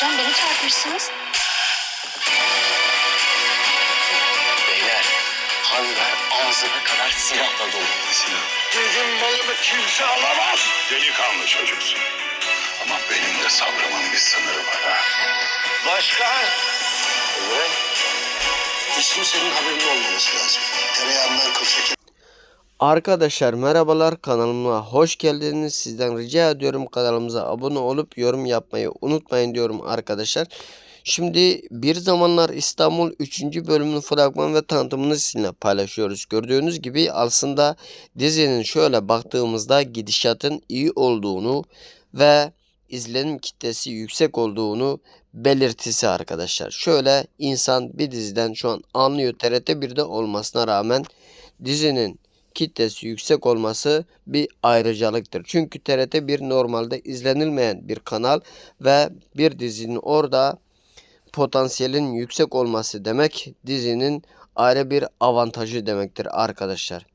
Hocam beni çarpmışsınız. Beyler, hangar ağzına kadar silahla dolu. Silah. Bizim malımı kimse alamaz. Delikanlı çocuksun. Ama benim de sabrımın bir sınırı var ha. Başkan. Ömre, hiç kimsenin haberinin olmaması lazım. Tereyağından kıl çekin. Arkadaşlar merhabalar kanalıma hoş geldiniz. Sizden rica ediyorum kanalımıza abone olup yorum yapmayı unutmayın diyorum arkadaşlar. Şimdi bir zamanlar İstanbul 3. bölümünün fragman ve tanıtımını sizinle paylaşıyoruz. Gördüğünüz gibi aslında dizinin şöyle baktığımızda gidişatın iyi olduğunu ve izlenim kitlesi yüksek olduğunu belirtisi arkadaşlar. Şöyle insan bir diziden şu an anlıyor TRT 1'de olmasına rağmen dizinin kitlesi yüksek olması bir ayrıcalıktır. Çünkü TRT 1 normalde izlenilmeyen bir kanal ve bir dizinin orada potansiyelin yüksek olması demek dizinin ayrı bir avantajı demektir arkadaşlar.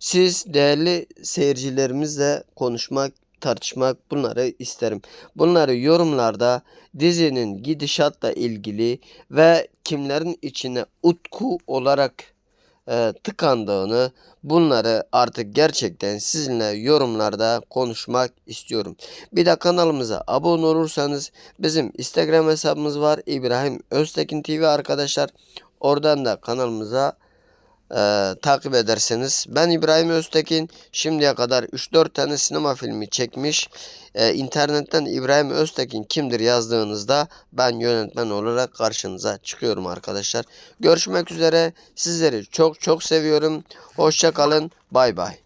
Siz değerli seyircilerimizle konuşmak, tartışmak bunları isterim. Bunları yorumlarda dizinin gidişatla ilgili ve kimlerin içine utku olarak e, tıkandığını bunları artık gerçekten sizinle yorumlarda konuşmak istiyorum. Bir de kanalımıza abone olursanız bizim Instagram hesabımız var İbrahim Öztekin TV arkadaşlar. Oradan da kanalımıza e, takip ederseniz. Ben İbrahim Öztekin şimdiye kadar 3-4 tane sinema filmi çekmiş. E, internetten İbrahim Öztekin kimdir yazdığınızda ben yönetmen olarak karşınıza çıkıyorum arkadaşlar. Görüşmek üzere. Sizleri çok çok seviyorum. Hoşça kalın. Bay bay.